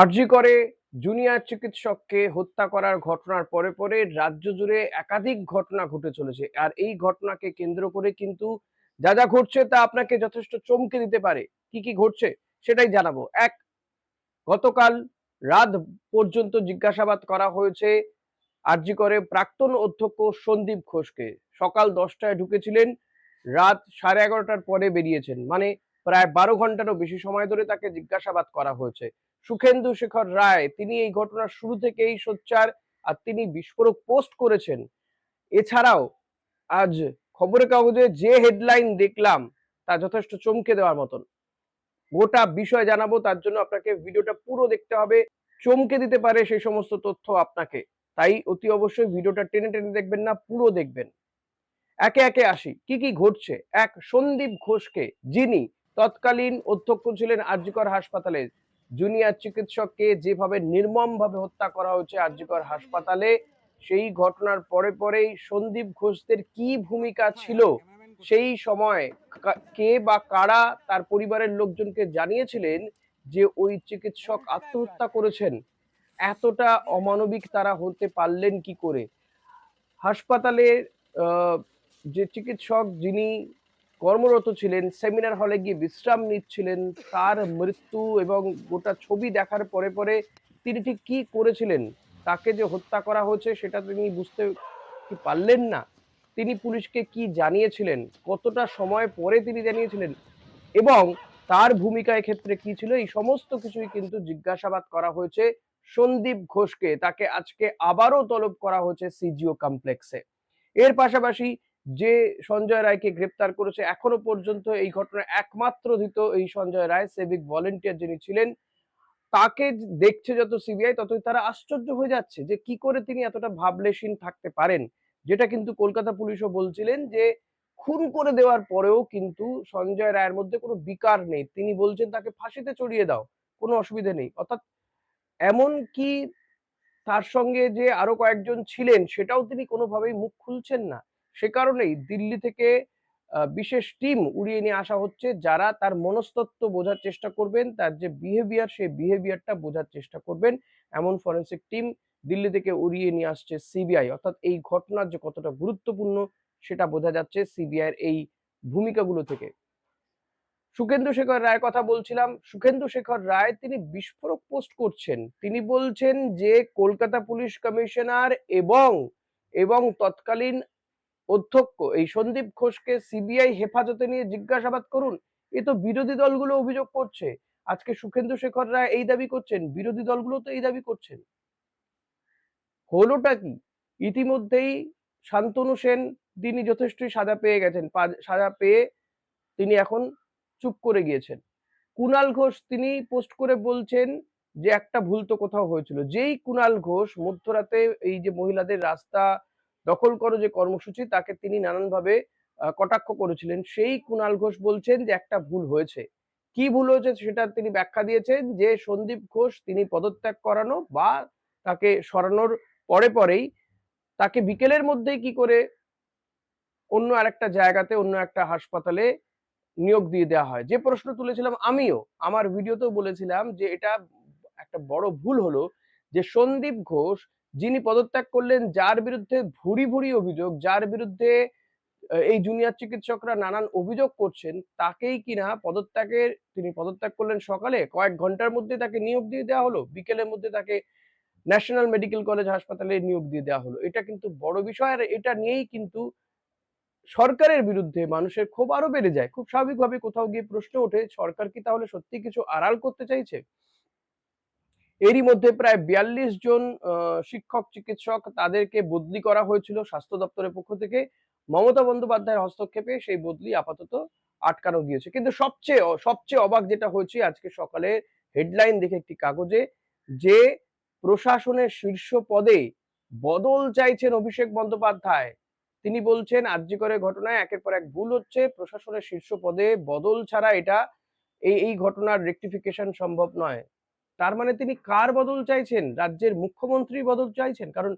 আরজি করে জুনিয়র চিকিৎসককে হত্যা করার ঘটনার পরে পরে রাজ্য জুড়ে একাধিক ঘটনা ঘটে চলেছে। আর এই ঘটনাকে কেন্দ্র করে কিন্তু যা যা ঘটছে তা আপনাকে যথেষ্ট চমকে দিতে পারে। কি কি ঘটছে সেটাই জানাব। এক, গতকাল রাত পর্যন্ত জিজ্ঞাসাবাদ করা হয়েছে আরজি করে প্রাক্তন অধ্যক্ষ সন্দীপ ঘোষকে। সকাল দশটায় ঢুকেছিলেন, রাত সাড়ে এগারোটার পরে বেরিয়েছেন। মানে প্রায় বারো ঘন্টারও বেশি সময় ধরে তাকে জিজ্ঞাসাবাদ করা হয়েছে। সুখেন্দু শেখর রায়, তিনি এই ঘটনার শুরু থেকেই সোচ্চার আর তিনি বিস্ফোরক পোস্ট করেছেন। এছাড়াও আজ খবরের কাগজে যে হেডলাইন দেখলাম, তা যথেষ্ট চমকে দেওয়ার মতন। গোটা বিষয় জানাব, তার জন্য আপনাকে ভিডিওটা পুরো দেখতে হবে। চমকে দিতে পারে সেই সমস্ত তথ্য আপনাকে। তাই অতি অবশ্যই ভিডিওটা টেনে টেনে দেখবেন না, পুরো দেখবেন। একে একে আসি, কি কি ঘটছে? এক সন্দীপ ঘোষকে, যিনি তৎকালীন অধ্যক্ষ ছিলেন আরজিকর হাসপাতালে। জুনিয়র চিকিৎসককে যেভাবে নির্মমভাবে হত্যা করা হয়েছে আরজিকর হাসপাতালে, সেই ঘটনার পরে পরেই সন্দীপ ঘোষদের কি ভূমিকা ছিল? সেই সময় কে বা কারা তার পরিবারের লোকজনকে জানিয়েছিলেন যে ওই চিকিৎসক আত্মহত্যা করেছেন? এতটা অমানবিক তারা হতে পারলেন কি করে? হাসপাতালে যে চিকিৎসক যিনি কর্মরত ছিলেন সেমিনার হলে গিয়ে বিশ্রাম নিচ্ছিলেন, তার মৃত্যু এবং গোটা ছবি দেখার পরে পরে তিনি ঠিক কি করেছিলেন, তাকে যে হত্যা করা হয়েছে সেটা তিনি বুঝতে কি পারলেন না? তিনি পুলিশকে কি জানিয়েছিলেন? কতটা সময় পরে তিনি জানিয়েছিলেন? এবং তার ভূমিকা ক্ষেত্রে কি ছিল? এই সমস্ত কিছুই কিন্তু জিজ্ঞাসাবাদ করা হয়েছে সন্দীপ ঘোষকে। তাকে আজকে আবারও তলব করা হয়েছে সিজিও কমপ্লেক্সে এর পাশাপাশি যে সঞ্জয় রায়কে গ্রেপ্তার করেছে এখনও পর্যন্ত এই ঘটনার একমাত্র ধৃত এই সঞ্জয় রায় সেভিক ভলেন্টিয়ার যিনি ছিলেন, তাকে দেখছে যত সিবিআই ততই তারা আশ্চর্য হয়ে যাচ্ছে যে কি করে তিনি এতটা ভাবলেশীন থাকতে পারেন। যেটা কিন্তু কলকাতা পুলিশও বলছিলেন যে, খুন করে দেওয়ার পরেও কিন্তু সঞ্জয় রায়ের মধ্যে কোনো বিকার নেই। তিনি বলছেন, তাকে ফাঁসিতে চড়িয়ে দাও, কোনো অসুবিধা নেই। অর্থাৎ এমন কি তার সঙ্গে যে আরও কয়েকজন ছিলেন, সেটাও তিনি কোনোভাবেই মুখ খুলছেন না। সে কারণেই দিল্লি থেকে বিশেষ টিম উড়িয়ে নিয়ে আসা হচ্ছে যারা তার মনস্তত্ত্ব বোঝার চেষ্টা করবেন, তার যে বিহেভিয়ার সেই বিহেভিয়ারটা বোঝার চেষ্টা করবেন। এমন ফরেন্সিক টিম দিল্লি থেকে উড়িয়ে নিয়ে আসছে সিবিআই অর্থাৎ এই ঘটনার যে কতটা গুরুত্বপূর্ণ সেটা বোঝা যাচ্ছে সিবিআইয়ের এই ভূমিকাগুলো থেকে। সুখেন্দু শেখর রায়ের কথা বলছিলাম। সুখেন্দু শেখর রায় তিনি বিস্ফোরক পোস্ট করছেন। তিনি বলছেন যে, কলকাতা পুলিশ কমিশনার এবং এবং তৎকালীন অধ্যক্ষ, এই সন্দীপ ঘোষকে সিবিআই হেফাজতে নিয়ে জিজ্ঞাসাবাদ করুন, এ তো বিরোধী দলগুলো অভিযোগ করছে। আজকে সুখেন্দু শেখর রায় এই দাবি করছেন, বিরোধী দলগুলো তো এই দাবি করছেন। হলোটা কি? ইতিমধ্যেই শান্তনু সেন তিনি যথেষ্টই সাজা পেয়ে গেছেন সাজা পেয়ে তিনি এখন চুপ করে গিয়েছেন। কুনাল ঘোষ তিনি পোস্ট করে বলছেন যে একটা ভুল তো কোথাও হয়েছিল। যেই কুনাল ঘোষ মধ্যরাতে এই যে মহিলাদের রাস্তা দখল করো যে কর্মসূচি, তাকে তিনি নানানভাবে কটাক্ষ করেছিলেন। সেই কুনাল ঘোষ বলছেন যে একটা ভুল হয়েছে। কি ভুল হয়েছে সেটা তিনি ব্যাখ্যা দিয়েছেন যে সন্দীপ ঘোষ তিনি পদত্যাগ করানো বা তাকে সরানোর পরে পরেই তাকে বিকেলের মধ্যেই কি করে অন্য আরেকটা জায়গাতে, অন্য একটা হাসপাতালে নিয়োগ দিয়ে দেওয়া হয়। যে প্রশ্ন তুলেছিলাম আমিও, আমার ভিডিওতেও বলেছিলাম যে এটা একটা বড় ভুল হলো যে সন্দীপ ঘোষ যিনি পদত্যাগ করলেন, যার বিরুদ্ধে ভুরি ভুরি অভিযোগ, যার বিরুদ্ধে এই জুনিয়র চিকিৎসকরা নানান অভিযোগ করছেন, তাকেই কিনা পদত্যাগের, তিনি পদত্যাগ করলেন সকালে, কয়েক ঘণ্টার মধ্যে তাকে নিয়োগ দিয়ে দেওয়া হলো, বিকেলের মধ্যে তাকে ন্যাশনাল মেডিকেল কলেজ হাসপাতালে নিয়োগ দিয়ে দেওয়া হলো। এটা কিন্তু বড় বিষয়, আর এটা নিয়েই কিন্তু সরকারের বিরুদ্ধে মানুষের ক্ষোভ আরও বেড়ে যায়। খুব স্বাভাবিকভাবে কোথাও গিয়ে প্রশ্ন ওঠে, সরকার কি তাহলে সত্যি কিছু আড়াল করতে চাইছে? এরই মধ্যে প্রায় বিয়াল্লিশ জন শিক্ষক, চিকিৎসক তাদেরকে বদলি করা হয়েছিল স্বাস্থ্য দপ্তরের পক্ষ থেকে। মমতা বন্দ্যোপাধ্যায়ের হস্তক্ষেপে সেই বদলি আপাতত আটকানো গিয়েছে। কিন্তু সবচেয়ে সবচেয়ে অবাক যেটা হয়েছে, আজকে সকালে হেডলাইন দেখে একটি কাগজে যে প্রশাসনের শীর্ষ পদে বদল চাইছেন অভিষেক বন্দ্যোপাধ্যায়। তিনি বলছেন আর্যিকরের ঘটনায় একের পর এক ভুল হচ্ছে। প্রশাসনের শীর্ষ পদে বদল ছাড়া এটা, এই এই ঘটনার রেকটিফিকেশন সম্ভব নয়। তার মানে তিনি কার বদল চাইছেন? রাজ্যের মুখ্যমন্ত্রী বদল চাইছেন? কারণ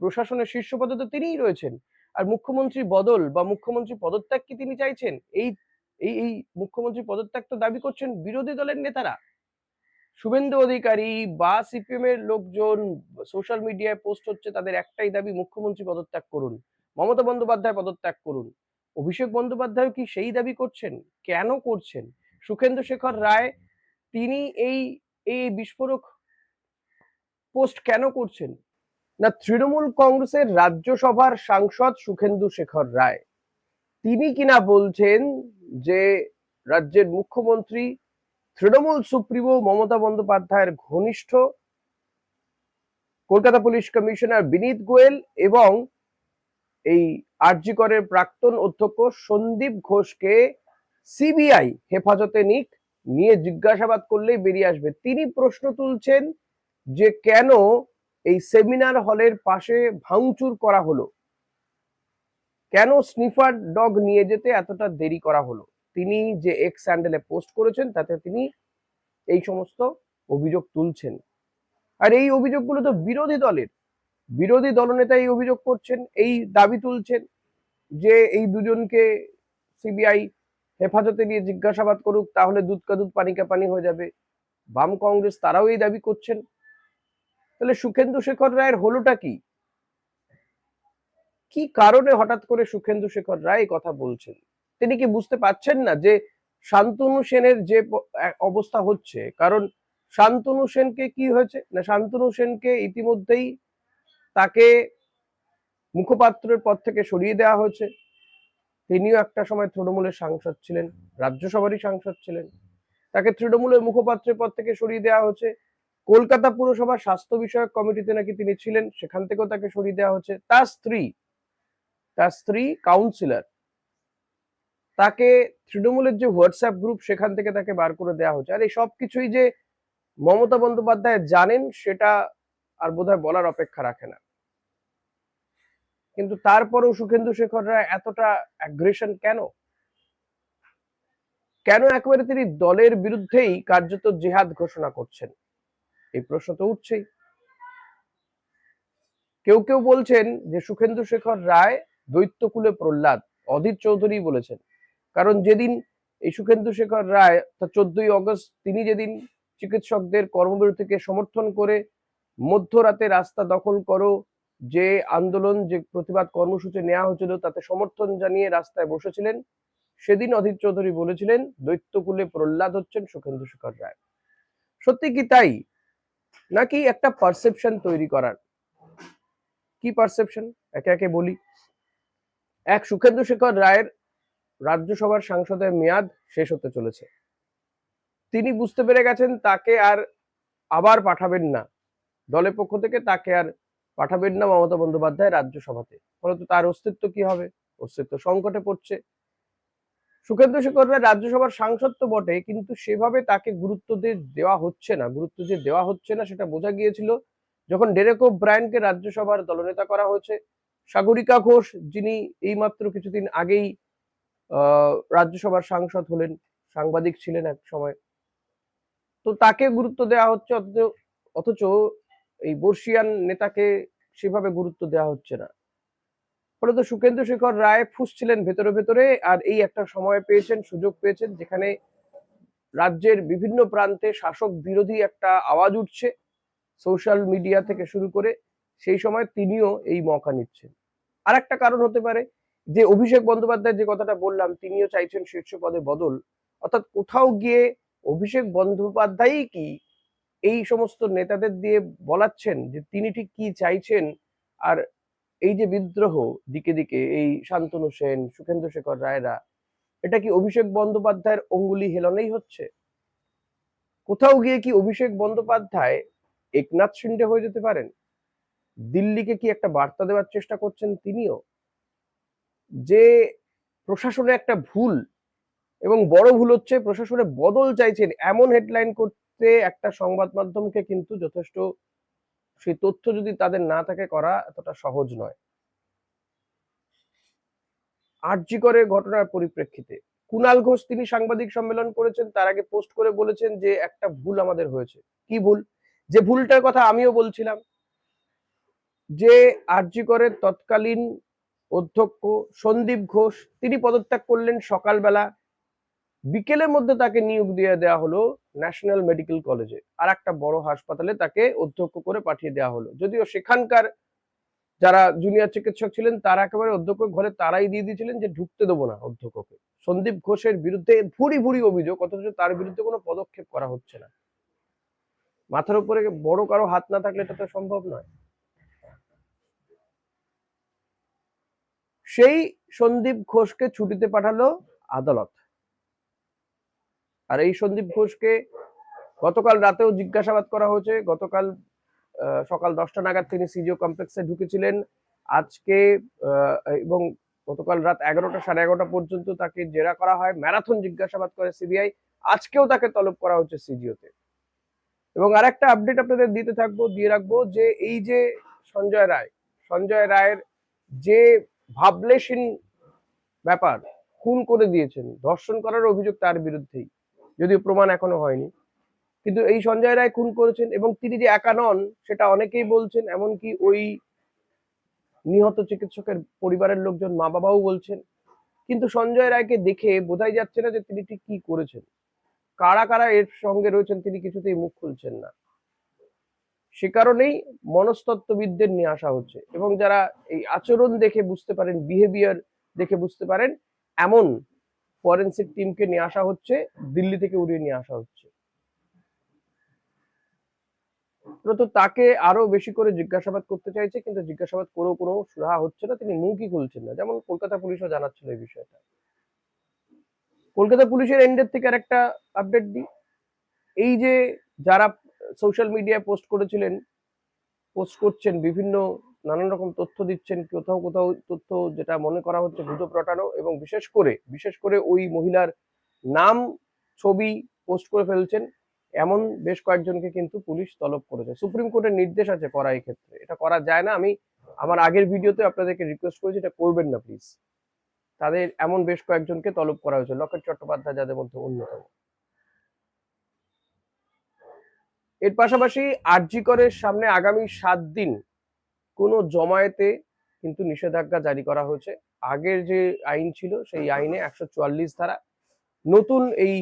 প্রশাসনের শীর্ষ পদে তো তিনিই রয়েছেন। আর মুখ্যমন্ত্রী বদল বা মুখ্যমন্ত্রী পদত্যাগ কি তিনি চাইছেন? এই এই এই মুখ্যমন্ত্রী পদত্যাগ তো দাবি করছেন বিরোধী দলের নেতারা। শুভেন্দু অধিকারী বা সিপিএম এর লোকজন সোশ্যাল মিডিয়ায় পোস্ট হচ্ছে, তাদের একটাই দাবি, মুখ্যমন্ত্রী পদত্যাগ করুন। মমতা বন্দ্যোপাধ্যায় পদত্যাগ করুন। অভিষেক বন্দ্যোপাধ্যায় কি সেই দাবি করছেন? কেন করছেন? সুখেন্দু শেখর রায়, তিনি এই এই বিস্ফোরক পোস্ট কেন করছেন? না তৃণমূল কংগ্রেসের রাজ্যসভার সাংসদ সুখেন্দু শেখর রায়। তিনি কিনা বলছেন যে রাজ্যের মুখ্যমন্ত্রী তৃণমূল সুপ্রিমো মমতা বন্দ্যোপাধ্যায়ের ঘনিষ্ঠ কলকাতা পুলিশ কমিশনার বিনীত গোয়েল এবং এই আরজি করের প্রাক্তন অধ্যক্ষ সন্দীপ ঘোষকে সিবিআই হেফাজতে নিক। নিয়ে জিজ্ঞাসাবাদ করলেই বেরিয়ে আসবে। তিনি প্রশ্ন তুলছেন যে কেন এই সেমিনার হলের পাশে ভাঙচুর করা হলো? কেন স্নিফার ডগ নিয়ে যেতে এতটা দেরি করা হলো? তিনি যে এক্স স্যান্ডেলে পোস্ট করেছেন, তাতে তিনি এই সমস্ত অভিযোগ তুলছেন। আর এই অভিযোগগুলো তো বিরোধী দলের। বিরোধী দলনেতা এই অভিযোগ করছেন, এই দাবি তুলছেন যে এই দুজনকে সিবিআই হেফাজতে নিয়ে জিজ্ঞাসাবাদ করুক, তাহলে দুধ কা দুধ, পানি কা পানি হয়ে যাবে। বাম কংগ্রেস তারাও এই দাবি করছেন। তাহলে সুখেন্দু শেখর রায়ের হলোটা কি? কি কারণে হঠাৎ করে সুখেন্দু শেখর রায় কথা বলছেন? তিনি কি বুঝতে পারছেন না যে শান্তনু সেনের যে অবস্থা হচ্ছে? কারণ শান্তনু সেনকে কি হয়েছে? না, শান্তনু সেনকে ইতিমধ্যেই তাকে মুখপাত্রের পদ থেকে সরিয়ে দেওয়া হয়েছে। তিনিও একটা সময় তৃণমূলের সাংসদ ছিলেন, রাজ্যসভারই সাংসদ ছিলেন। তাকে তৃণমূলের মুখপাত্রের পদ থেকে সরিয়ে দেওয়া হয়েছে। কলকাতা পুরসভার স্বাস্থ্য বিষয়ক কমিটিতে নাকি তিনি ছিলেন, সেখান থেকেও তাকে সরিয়ে দেওয়া হচ্ছে তার স্ত্রী তার স্ত্রী কাউন্সিলর তাকে তৃণমূলের যে হোয়াটসঅ্যাপ গ্রুপ সেখান থেকে তাকে বার করে দেওয়া হচ্ছে আর এই সব কিছুই যে মমতা বন্দ্যোপাধ্যায় জানেন, সেটা আর বোধহয় বলার অপেক্ষা রাখে না। কিন্তু তারপরেও সুখেন্দু শেখর রায় এতটা অ্যাগ্রেশন কেন? কেন একেবারে তিনি দলের বিরুদ্ধেই কার্যত জেহাদ ঘোষণা করছেন? এই প্রশ্ন তো উঠছেই। কেউ কেউ বলছেন যে সুখেন্দু শেখর রায় দৈত্যকুলে প্রহ্লাদ, অধীর চৌধুরী বলেছেন। কারণ যেদিন এই সুখেন্দু শেখর রায় চোদ্দই অগস্ট, তিনি যেদিন চিকিৎসকদের কর্মবিরতিকে সমর্থন করে মধ্যরাতে রাস্তা দখল করো যে আন্দোলন, যে প্রতিবাদ কর্মসূচি নেওয়া হয়েছিল তাতে সমর্থন জানিয়ে রাস্তায় বসেছিলেন। সেদিন অধীর চৌধুরী বলেছিলেন, দৈত্যকুলে প্রহ্লাদ হচ্ছেন সুখেন্দু শেখর রায়। সত্যি কি তাই? নাকি একটা পারসেপশন তৈরি করার? কি পারসেপশন একে একে বলি। এক, সুখেন্দু শেখর রায়ের রাজ্যসভার সাংসদের মেয়াদ শেষ হতে চলেছে। তিনি বুঝতে পেরে গেছেন, তাকে আর আবার পাঠাবেন না। দলের পক্ষ থেকে তাকে আর পাঠাবেন না মমতা বন্দ্যোপাধ্যায় রাজ্যসভাতে। ফলত তার অস্তিত্ব কি হবে? অস্তিত্ব সংকটে পড়ছে। সুখেন্দু শেখর রায় রাজ্যসভার সাংসদ তো বটে, কিন্তু সেভাবে তাকে গুরুত্ব দেওয়া হচ্ছে না। গুরুত্ব যে দেওয়া হচ্ছে না, সেটা বোঝা গিয়েছিল যখন ডেরেকো ব্রায়ানকে রাজ্যসভার দলনেতা করা হয়েছে। সাগরিকা ঘোষ, যিনি এইমাত্র কিছুদিন আগেই রাজ্যসভার সাংসদ হলেন, সাংবাদিক ছিলেন এক সময়। তো তাকে গুরুত্ব দেওয়া হচ্ছে, অথচ অথচ এই বর্ষিয়ান নেতাকে সেভাবে গুরুত্ব দেওয়া হচ্ছে না। ফলত সুখেন্দু শেখর রায় ফুসছিলেন ভেতরে ভেতরে আর এই একটা সময় পেয়েছেন, সুযোগ পেয়েছেন, যেখানে রাজ্যের বিভিন্ন প্রান্তে শাসক বিরোধী একটা আওয়াজ উঠছে সোশ্যাল মিডিয়া থেকে শুরু করে। সেই সময় তিনিও এই মকা নিচ্ছেন। আর একটা কারণ হতে পারে যে অভিষেক বন্দ্যোপাধ্যায় যে কথাটা বললাম, তিনিও চাইছেন শীর্ষ পদে বদল। অর্থাৎ কোথাও গিয়ে অভিষেক বন্দ্যোপাধ্যায়ই কি এই সমস্ত নেতাদের দিয়ে বলাচ্ছেন যে তিনি ঠিক কি চাইছেন। আর এই যে বিদ্রোহ দিকে দিকে, এই শান্তনু সেন সুখেন্দ্র শেখর রায়রা, এটা কি অভিষেক বন্দ্যোপাধ্যায়ের অঙ্গুলি হেলনেই হচ্ছে? কোথাও গিয়ে কি অভিষেক বন্দ্যোপাধ্যায় একনাথ শিন্ডে হয়ে যেতে পারেন? দিল্লিকে কি একটা বার্তা দেওয়ার চেষ্টা করছেন তিনিও? যে প্রশাসনে একটা ভুল এবং বড় ভুল হচ্ছে, প্রশাসনে বদল চাইছেন, এমন হেডলাইন করতে একটা সংবাদ মাধ্যমকে কিন্তু যথেষ্ট, সেই তথ্য যদি তাদের না থাকে করা এতটা সহজ নয়। আরজি করে ঘটনার পরিপ্রেক্ষিতে, কুনাল ঘোষ তিনি সাংবাদিক সম্মেলন করেছেন, তার আগে পোস্ট করে বলেছেন যে একটা ভুল আমাদের হয়েছে। কি ভুল? যে ভুলটার কথা আমিও বলছিলাম, যে আরজি করে তৎকালীন অধ্যক্ষ সন্দীপ ঘোষ, তিনি পদত্যাগ করলেন সকালবেলা, বিকেলের মধ্যে তাকে নিয়োগ দিয়ে দেওয়া হলো। ন্যাশনাল মেডিকেল কলেজে। আর একটা বড় হাসপাতালে তাকে অধ্যক্ষ করে পাঠিয়ে দেওয়া হলো। যদিও সেখানকার যারা জুনিয়র চিকিৎসক ছিলেন, তারা একেবারে অধ্যক্ষ ঘরে তারাই দিয়ে দিয়েছিলেন যে ঢুকতে দেবো না অধ্যক্ষকে। সন্দীপ ঘোষের বিরুদ্ধে ভুরি ভুরি অভিযোগ, অথচ তার বিরুদ্ধে কোনো পদক্ষেপ করা হচ্ছে না। মাথার উপরে বড় কারও হাত না থাকলে এটা তো সম্ভব নয়। সেই সন্দীপ ঘোষকে ছুটিতে পাঠালো আদালত। আর এই সন্দীপ ঘোষকে গতকাল রাতেও জিজ্ঞাসাবাদ করা হয়েছে। গতকাল সকাল দশটা নাগাদ তিনি সিজিও কমপ্লেক্সে ঢুকেছিলেন। আজকে এবং গতকাল রাত এগারোটা, সাড়ে এগারোটা পর্যন্ত তাকে জেরা করা হয়। ম্যারাথন জিজ্ঞাসাবাদ করে সিবিআই। আজকেও তাকে তলব করা হচ্ছে সিজিওতে। এবং আরেকটা আপডেট আপনাদের দিতে থাকব, দিয়ে রাখব যে এই যে সঞ্জয় রায়, সঞ্জয় রায়ের যে ভাবলেশীন ব্যাপার, খুন করে দিয়েছেন, ধর্ষণ করার অভিযোগ তার বিরুদ্ধেই। যদিও প্রমাণ এখনও হয়নি। কিন্তু এই সঞ্জয় রায় খুন করেছেন এবং তিনি যে একা নন, সেটা অনেকেই বলছেন, এমনকি ওই নিহত চিকিৎসকের পরিবারের লোকজন মা বাবাও বলছেন। কিন্তু সঞ্জয় রায়কে দেখে বোঝাই যাচ্ছে না যে তিনি ঠিক কি করেছেন। কারা কারা এর সঙ্গে রয়েছেন তিনি কিছুতেই মুখ খুলছেন না। সে কারণেই মনস্তত্ত্ববিদদের নিয়ে আসা হচ্ছে এবং যারা এই আচরণ দেখে বুঝতে পারেন বিহেভিয়ার দেখে বুঝতে পারেন, এমন ফরেন্সিক টিমকে নিয়ে আসা হচ্ছে, দিল্লি থেকে উড়িয়ে নিয়ে আসা হচ্ছে। তো তাকে আরও বেশি করে জিজ্ঞাসাবাদ করতে চাইছে, কিন্তু জিজ্ঞাসাবাদ করেও কোনো সুরাহা হচ্ছে না, তিনি মুখই খুলছেন না। যেমন কলকাতা পুলিশও জানাচ্ছিল এই বিষয়টা। কলকাতা পুলিশের এন্ডের থেকে আরেকটা আপডেট দিই। এই যে যারা সোশ্যাল মিডিয়ায় পোস্ট করেছিলেন পোস্ট করছেন বিভিন্ন নানান রকম তথ্য দিচ্ছেন, কোথাও কোথাও তথ্য যেটা মনে করা হচ্ছে গুজব রটানো এবং বিশেষ করে বিশেষ করে ওই মহিলার নাম, ছবি পোস্ট করে ফেলছেন, এমন বেশ কয়েকজনকে কিন্তু পুলিশ তলব করেছে। সুপ্রিম কোর্টের নির্দেশ আছে করা এই ক্ষেত্রে। এটা করা যায় না। আমি আমার আগের ভিডিওতে আপনাদেরকে রিকোয়েস্ট করেছি, এটা করবেন না প্লিজ তাদের এমন বেশ কয়েকজনকে তলব করা হয়েছে। লকেট চট্টোপাধ্যায় যাদের মধ্যে অন্যতম। এর পাশাপাশি আরজি করের সামনে আগামী সাত দিন কোনো জমায়েতে কিন্তু নিষেধাজ্ঞা জারি করা হয়েছে। আগের যে আইন ছিল, সেই আইনে একশো চুয়াল্লিশ ধারা নতুন এই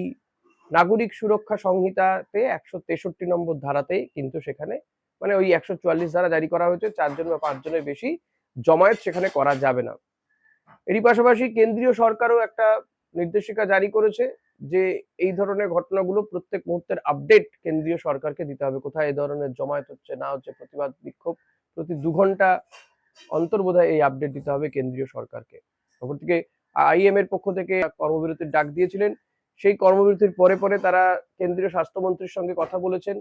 নাগরিক সুরক্ষা সংহিতাতে একশো তেষট্টি নম্বর ধারাতেই কিন্তু সেখানে মানে ওই একশো চুয়াল্লিশ ধারা জারি করা হয়েছে, চারজন বা পাঁচজনের বেশি জমায়েত সেখানে করা যাবে না। এরই পাশাপাশি কেন্দ্রীয় সরকারও একটা নির্দেশিকা জারি করেছে যে এই ধরনের ঘটনাগুলো প্রত্যেক মুহূর্তের আপডেট কেন্দ্রীয় সরকারকে দিতে হবে। কোথায় এই ধরনের জমায়েত হচ্ছে, না হচ্ছে প্রতিবাদ বিক্ষোভ প্রতি দু ঘণ্টা অন্তর এই আপডেট দিতে হবে কেন্দ্রীয় সরকারকে। অপরদিকে আইএম এর পক্ষ থেকে কর্মবিরতির ডাক দিয়েছিলেন। সেই কর্মবিরতির পরে পরে তারা কেন্দ্রীয় স্বাস্থ্যমন্ত্রীর সঙ্গে কথা বলেছেন।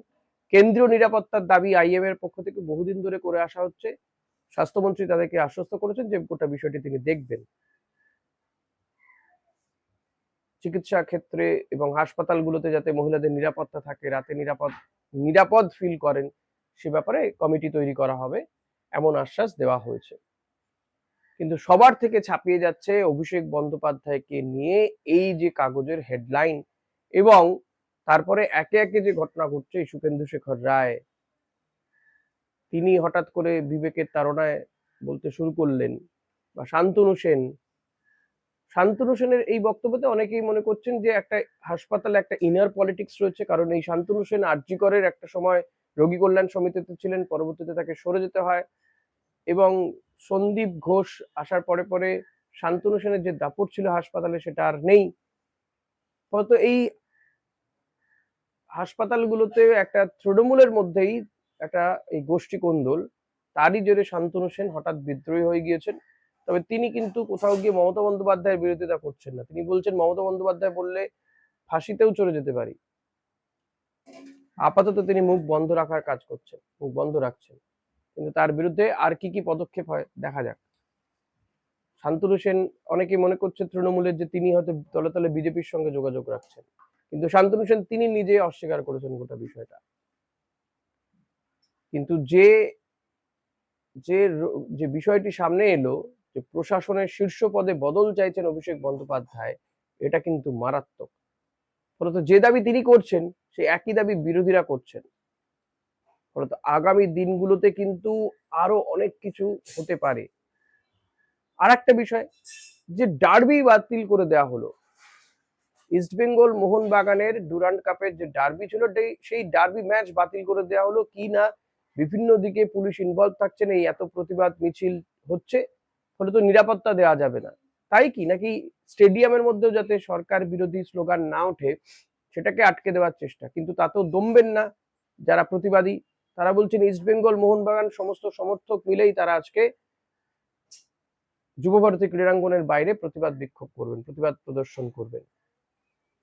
কেন্দ্রীয় নিরাপত্তার দাবি আইএম এর পক্ষ থেকে বহুদিন ধরে করে আসা হচ্ছে। স্বাস্থ্যমন্ত্রী তাদেরকে আশ্বস্ত করেছেন যে গোটা বিষয়টি তিনি দেখবেন। চিকিৎসা ক্ষেত্রে এবং হাসপাতালগুলোতে যাতে মহিলাদের নিরাপত্তা থাকে, রাতে নিরাপদ নিরাপদ ফিল করেন সে ব্যাপারে কমিটি তৈরি করা হবে, এমন আশ্বাস দেওয়া হয়েছে। কিন্তু সবার থেকে ছাপিয়ে যাচ্ছে অভিষেক বন্দ্যোপাধ্যায়কে নিয়ে এই যে কাগজের হেডলাইন এবং তারপরে একে একে যে ঘটনা ঘটছে সুকেন্দু শেখর রায়, তিনি হঠাৎ করে বিবেকের তাড়নায় বলতে শুরু করলেন, বা শান্তনু সেন, শান্তনু সেনের এই বক্তব্যতে অনেকেই মনে করছেন যে একটা হাসপাতালে একটা ইনার পলিটিক্স রয়েছে, কারণ এই শান্তনু সেন আরজিকরের একটা সময় রোগী কল্যাণ সমিতিতে ছিলেন, পরবর্তীতে তাকে সরে যেতে হয় এবং সন্দীপ ঘোষ আসার পরে পরে শান্তনু সেনের যে দাপট ছিল হাসপাতালে সেটা আর নেই। ফলত এই হাসপাতালগুলোতে একটা তৃণমূলের মধ্যেই একটা এই গোষ্ঠী কোন্দল তারই জোরে শান্তনু সেন হঠাৎ বিদ্রোহী হয়ে গিয়েছেন। তবে তিনি কিন্তু কোথাও গিয়ে মমতা বন্দ্যোপাধ্যায়ের বিরোধিতা করছেন না। তিনি বলছেন, মমতা বন্দ্যোপাধ্যায় বললে ফাঁসিতেও চলে যেতে পারি। আপাতত তিনি মুখ বন্ধ রাখার কাজ করছেন, মুখ বন্ধ রাখছেন। কিন্তু তার বিরুদ্ধে আর কি কি পদক্ষেপ হয় দেখা যাক। শান্তনু সেন অনেকে মনে করছে তৃণমূলের যে তিনি হয়তো তলে তলে বিজেপির সঙ্গে যোগাযোগ রাখছেন। কিন্তু শান্তনু সেন তিনি নিজে অস্বীকার করেছেন গোটা বিষয়টা। কিন্তু যে যে যে বিষয়টি সামনে এলো, যে প্রশাসনের শীর্ষ পদে বদল চাইছেন অভিষেক বন্দ্যোপাধ্যায়, এটা কিন্তু মারাত্মক। ফলত যে দাবি তিনি করছেন সেই একই দাবি বিরোধীরা করছেন। ফলত আগামী দিনগুলোতে কিন্তু আরও অনেক কিছু হতে পারে। আর একটা বিষয়, যে ডার্বি বাতিল করে দেওয়া হলো। ইস্টবেঙ্গল মোহনবাগানের ডুরান্ড কাপের যে ডার্বি ছিল সেই- ডার্বি ম্যাচ বাতিল করে দেওয়া হলো কি না, বিভিন্ন দিকে পুলিশ ইনভলভ থাকছে না, এই এত প্রতিবাদ মিছিল হচ্ছে। ফলে তো নিরাপত্তা দেওয়া যাবে না। তাই কি? নাকি স্টেডিয়ামের মধ্যেও যাতে সরকার বিরোধী স্লোগান না ওঠে, সেটাকে আটকে দেওয়ার চেষ্টা? কিন্তু তাতেও দমবেন না যারা প্রতিবাদী। তারা বলছেন ইস্টবেঙ্গল মোহনবাগান, সমস্ত সমর্থক মিলেই তারা আজকে যুবভারতী ক্রীড়াঙ্গনের বাইরে প্রতিবাদ বিক্ষোভ করবেন, প্রতিবাদ প্রদর্শন করবেন।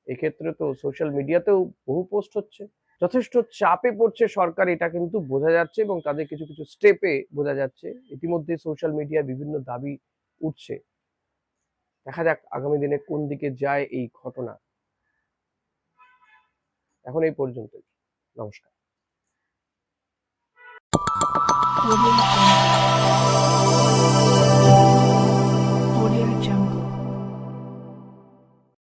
এক্ষেত্রে তো সোশ্যাল মিডিয়াতেও বহু পোস্ট হচ্ছে। যথেষ্ট চাপে পড়ছে সরকার, এটা কিন্তু বোঝা যাচ্ছে এবং তাদের কিছু কিছু স্টেপে বোঝা যাচ্ছে। ইতিমধ্যে সোশ্যাল মিডিয়া বিভিন্ন দাবি উঠছে। দেখা যাক আগামী দিনে কোন দিকে যায় এই ঘটনা এখন এই পর্যন্ত নমস্কার.